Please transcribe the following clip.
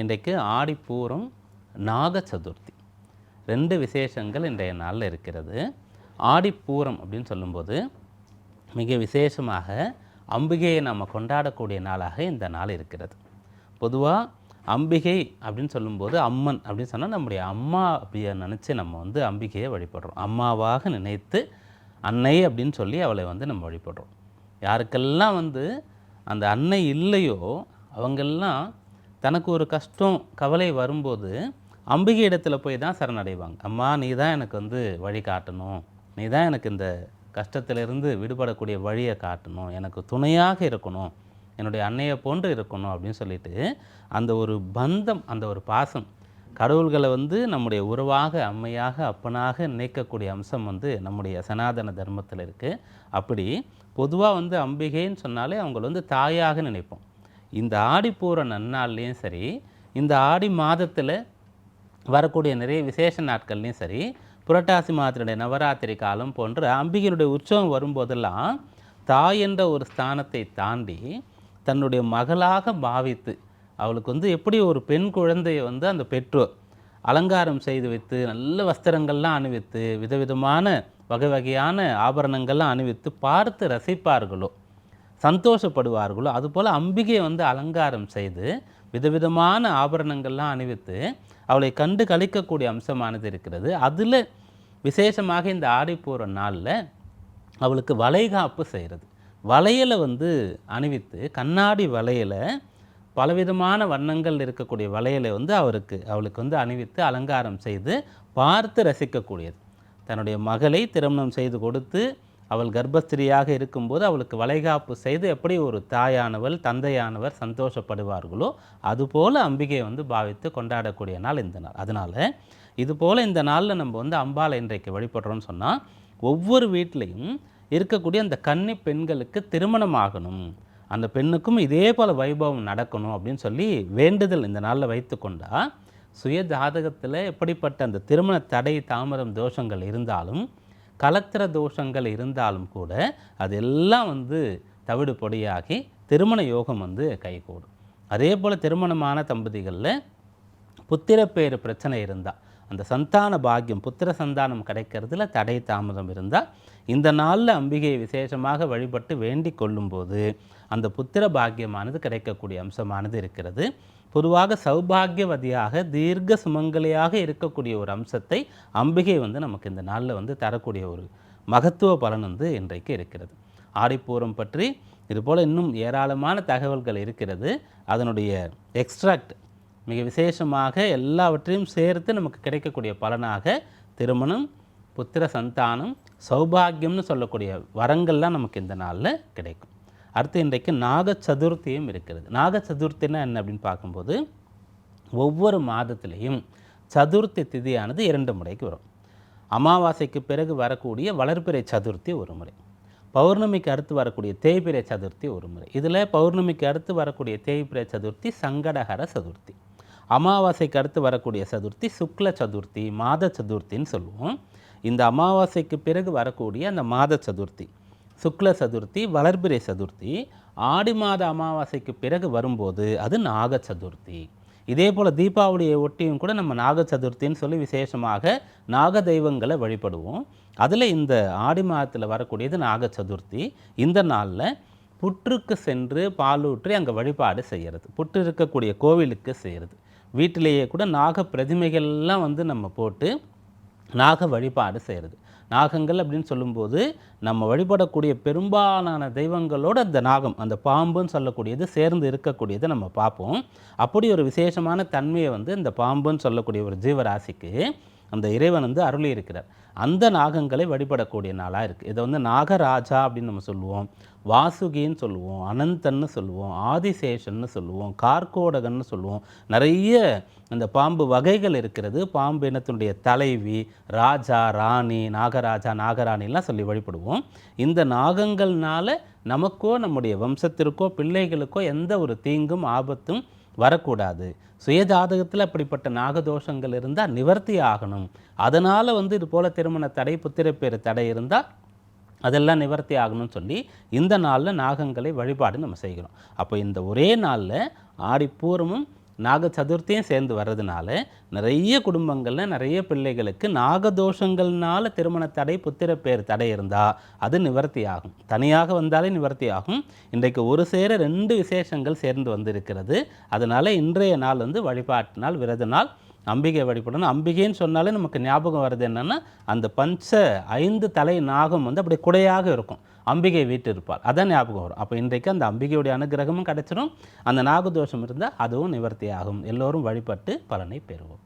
இன்றைக்கு ஆடிப்பூரம் நாக சதுர்த்தி ரெண்டு விசேஷங்கள் இன்றைய நாளில் இருக்கிறது. ஆடிப்பூரம் அப்படின்னு சொல்லும்போது மிக விசேஷமாக அம்பிகையை நம்ம கொண்டாடக்கூடிய நாளாக இந்த நாள் இருக்கிறது. பொதுவாக அம்பிகை அப்படின்னு சொல்லும்போது அம்மன் அப்படின்னு சொன்னால் நம்முடைய அம்மா அப்படியே நினச்சி நம்ம வந்து அம்பிகையை வழிபடுறோம். அம்மாவாக நினைத்து அன்னை அப்படின்னு சொல்லி அவளை வந்து நம்ம வழிபடுறோம். யாருக்கெல்லாம் வந்து அந்த அன்னை இல்லையோ அவங்கெல்லாம் தனக்கு ஒரு கஷ்டம் கவலை வரும்போது அம்பிகை இடத்துல போய் தான் சரணடைவாங்க. அம்மா நீ தான் எனக்கு வந்து வழி காட்டணும். நீ தான் எனக்கு இந்த கஷ்டத்திலிருந்து விடுபடக்கூடிய வழியை காட்டணும். எனக்கு துணையாக இருக்கணும். என்னுடைய அன்னையை போன்று இருக்கணும். அப்படின்னு சொல்லிட்டு அந்த ஒரு பந்தம் அந்த ஒரு பாசம் கடவுள்களை வந்து நம்முடைய உறவாக அம்மையாக அப்பனாக நினைக்கக்கூடிய அம்சம் வந்து நம்முடைய சனாதன தர்மத்தில் இருக்குது அப்படி பொதுவாக வந்து அம்பிகைன்னு சொன்னாலே அவங்கள வந்து தாயாக நினைப்போம். இந்த ஆடி பூர நன்னாள்லேயும் சரி இந்த ஆடி மாதத்தில் வரக்கூடிய நிறைய விசேஷ நாட்கள்லையும் சரி புரட்டாசி மாதத்தினுடைய நவராத்திரி காலம் போன்ற அம்பிகையினுடைய உற்சவம் வரும்போதெல்லாம் தாய் என்ற ஒரு ஸ்தானத்தை தாண்டி தன்னுடைய மகளாக பாவித்து அவளுக்கு வந்து எப்படி ஒரு பெண் குழந்தையை வந்து அந்த பெற்றோர் அலங்காரம் செய்து வைத்து நல்ல வஸ்திரங்கள்லாம் அணிவித்து விதவிதமான வகை வகையான ஆபரணங்கள்லாம் அணிவித்து பார்த்து ரசிப்பார்களோ? சந்தோஷப்படுவார்களோ அதுபோல் அம்பிகையை வந்து அலங்காரம் செய்து விதவிதமான ஆபரணங்கள்லாம் அணிவித்து அவளை கண்டு கழிக்கக்கூடிய அம்சமானது இருக்கிறது. அதில் விசேஷமாக இந்த ஆடிப்பூர நாளில் அவளுக்கு வளைகாப்பு செய்கிறது வளையலை வந்து அணிவித்து கண்ணாடி வளையலை பலவிதமான வண்ணங்கள் இருக்கக்கூடிய வளையலை வந்து அவருக்கு அவளுக்கு வந்து அணிவித்து அலங்காரம் செய்து பார்த்து ரசிக்கக்கூடியது. தன்னுடைய மகளை திருமணம் செய்து கொடுத்து அவள் கர்ப்பஸ்திரியாக இருக்கும்போது அவளுக்கு வளைகாப்பு செய்து எப்படி ஒரு தாயானவள் தந்தையானவர் சந்தோஷப்படுவார்களோ அதுபோல் அம்பிகையை வந்து பாவித்து கொண்டாடக்கூடிய நாள் இந்த நாள். அதனால் இதுபோல் இந்த நாளில் நம்ம வந்து அம்பாலை இன்றைக்கு வழிபடுறோம்னு சொன்னால் ஒவ்வொரு வீட்லேயும் இருக்கக்கூடிய அந்த கன்னி பெண்களுக்கு திருமணம் ஆகணும். அந்த பெண்ணுக்கும் இதே போல் வைபவம் நடக்கணும் அப்படின்னு சொல்லி வேண்டுதல் இந்த நாளில் வைத்துக்கொண்டால் சுய ஜாதகத்தில் எப்படிப்பட்ட அந்த திருமண தடை தாமதம் தோஷங்கள் இருந்தாலும் கலத்திர தோஷங்கள் இருந்தாலும் கூட அதெல்லாம் வந்து தவிடு பொடியாகி திருமண யோகம் வந்து கைகூடும். அதே போல் திருமணமான தம்பதிகளில் புத்திரப்பேறு பிரச்சனை இருந்தால் அந்த சந்தான பாக்கியம் புத்திர சந்தானம் கிடைக்கிறதுல தடை தாமதம் இருந்தால் இந்த நாளில் அம்பிகையை விசேஷமாக வழிபட்டு வேண்டிக் கொள்ளும்போது அந்த புத்திர பாக்கியமானது கிடைக்கக்கூடிய அம்சமானது இருக்கிறது. பொதுவாக சௌபாகியவதியாக தீர்க்க சுமங்கலியாக இருக்கக்கூடிய ஒரு அம்சத்தை அம்பிகை வந்து நமக்கு இந்த நாளில் வந்து தரக்கூடிய ஒரு மகத்துவ பலன் வந்து இன்றைக்கு இருக்கிறது. ஆடிப்பூரம் பற்றி இதுபோல் இன்னும் ஏராளமான தகவல்கள் இருக்கிறது. அதனுடைய எக்ஸ்ட்ராக்ட் மிக விசேஷமாக எல்லாவற்றையும் சேர்த்து நமக்கு கிடைக்கக்கூடிய பலனாக திருமணம் புத்திர சந்தானம் சௌபாகியம்னு சொல்லக்கூடிய வரங்கள்லாம் நமக்கு இந்த நாளில் கிடைக்கும். அடுத்து இன்றைக்கு நாக சதுர்த்தியும் இருக்கிறது. நாக சதுர்த்தினா என்ன அப்படின்னு பார்க்கும்போது ஒவ்வொரு மாதத்திலையும் சதுர்த்தி திதியானது இரண்டு முறைக்கு வரும். அமாவாசைக்கு பிறகு வரக்கூடிய வளர்பிறை சதுர்த்தி ஒரு முறை. பௌர்ணமிக்கு அடுத்து வரக்கூடிய தேய்பிரை சதுர்த்தி ஒரு முறை. இதில் பௌர்ணமிக்கு அடுத்து வரக்கூடிய தேய்பிரை சதுர்த்தி சங்கடகர சதுர்த்தி. அமாவாசைக்கு அடுத்து வரக்கூடிய சதுர்த்தி சுக்ல சதுர்த்தி மாத சதுர்த்தின்னு சொல்லுவோம். இந்த அமாவாசைக்கு பிறகு வரக்கூடிய அந்த மாத சதுர்த்தி. சுக்ல சதுர்த்தி வளர்பிறை சதுர்த்தி ஆடி மாத அமாவாசைக்கு பிறகு வரும்போது அது நாக சதுர்த்தி. இதே போல் தீபாவளியை ஒட்டியும் கூட நம்ம நாக சதுர்த்தின்னு சொல்லி விசேஷமாக நாக தெய்வங்களை வழிபடுவோம். அதில் இந்த ஆடி மாதத்தில் வரக்கூடியது நாக சதுர்த்தி. இந்த நாளில் புற்றுக்கு சென்று பாலூற்றி அங்கே வழிபாடு செய்கிறது புற்று இருக்கக்கூடிய கோவிலுக்கு செய்கிறது வீட்டிலேயே கூட நாக பிரதிமைகள்லாம் வந்து நம்ம போட்டு நாக வழிபாடு செய்கிறது நாகங்கள் அப்படின்னு சொல்லும்போது நம்ம வழிபடக்கூடிய பெரும்பாலான தெய்வங்களோட அந்த நாகம் அந்த பாம்புன்னு சொல்லக்கூடியது சேர்ந்து இருக்கக்கூடியதை நம்ம பார்ப்போம். அப்படி ஒரு விசேஷமான தன்மையை வந்து இந்த பாம்புன்னு சொல்லக்கூடிய ஒரு ஜீவராசிக்கு அந்த இறைவன் வந்து அருளி இருக்கிறார் அந்த நாகங்களை வழிபடக்கூடிய நாளாக இருக்குது இதை வந்து நாகராஜா அப்படின்னு நம்ம சொல்லுவோம். வாசுகின்னு சொல்லுவோம். அனந்தன்னு சொல்லுவோம். ஆதிசேஷன்னு சொல்லுவோம். கார்கோடகன்னு சொல்லுவோம். நிறைய அந்த பாம்பு வகைகள் இருக்கிறது. பாம்பு இனத்தினுடைய தலைவி ராஜா ராணி நாகராஜா நாகராணிலாம் சொல்லி வழிபடுவோம். இந்த நாகங்கள்னால நமக்கோ நம்முடைய வம்சத்திற்கோ பிள்ளைகளுக்கோ எந்த ஒரு தீங்கும் ஆபத்தும் வரக்கூடாது. சுயஜாதகத்தில் அப்படிப்பட்ட நாகதோஷங்கள் இருந்தால் நிவர்த்தி ஆகணும். அதனால் வந்து இது போல் திருமண தடை புத்திரப்பேறு தடை இருந்தால் அதெல்லாம் நிவர்த்தி ஆகணும்னு சொல்லி இந்த நாளில் நாகங்களை வழிபாடு நம்ம செய்கிறோம். அப்போ இந்த ஒரே நாளில் ஆடிப்பூரமும் நாக சதுர்த்தியும் சேர்ந்து வர்றதுனால நிறைய குடும்பங்களில் நிறைய பிள்ளைகளுக்கு நாகதோஷங்கள்னால திருமண தடை புத்திர பேர் தடை இருந்தால் அது நிவர்த்தி ஆகும் தனியாக வந்தாலே நிவர்த்தி ஆகும் இன்றைக்கு ஒரு சேர ரெண்டு விசேஷங்கள் சேர்ந்து வந்திருக்கிறது. அதனால் இன்றைய நாள் வந்து வழிபாட்டு நாள் விரத நாள். அம்பிகை வழிபடணும். அம்பிகைன்னு சொன்னாலே நமக்கு ஞாபகம் வருது என்னென்னா அந்த பஞ்ச ஐந்து தலை நாகம் வந்து அப்படி குடையாக இருக்கும். அம்பிகை வீட்டு இருப்பாள் அதான் ஞாபகம் வரும். அப்போ இன்றைக்கு அந்த அம்பிகையுடைய அனுகிரகமும் கிடச்சிரும். அந்த நாகதோஷம் இருந்தால் அதுவும் நிவர்த்தி ஆகும் எல்லோரும் வழிபட்டு பலனை பெறுவோம்.